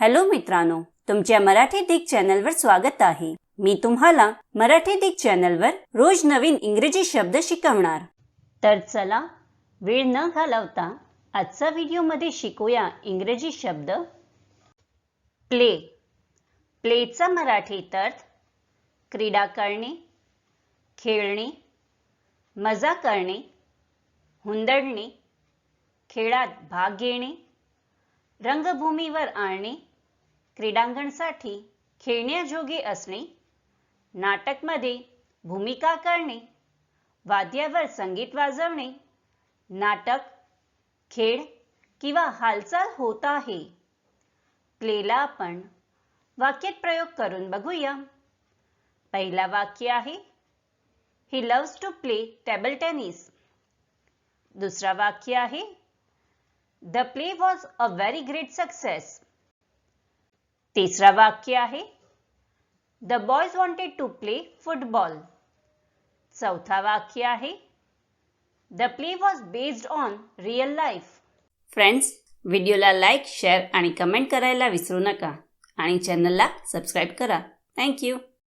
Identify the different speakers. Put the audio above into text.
Speaker 1: Hello मित्रांनो तुमच्या मराठी दिग चॅनलवर स्वागत आहे. मी तुम्हाला मराठी दिग चॅनलवर रोज नवीन इंग्रजी शब्द शिकवणार. तर चला वेळ न घालवता आजचा व्हिडिओमध्ये शिकूया इंग्रजी शब्द. प्ले. प्लेचा मराठीत अर्थ क्रीडा करणे खेळणे मजा करणे हुंदडणे खेळात भाग घेणे रंगभूमीवर आणणे क्रीडांगणसाठी खेळण्याजोगे असणे नाटकमध्ये भूमिका करणे वाद्यावर संगीत वाजवणे नाटक खेळ किंवा हालचाल होत आहे. प्लेला आपण वाक्यात प्रयोग करून बघूया. पहिला वाक्य आहे he loves to play table tennis दुसरा वाक्य आहे the play was a very great success तिसरा वाक्य आहे. The boys wanted to play football चौथा वाक्य आहे. The play was based on real life friends व्हिडिओला लाईक शेअर आणि कमेंट करायला विसरू नका. आणि चॅनलला सबस्क्राईब करा. थँक्यू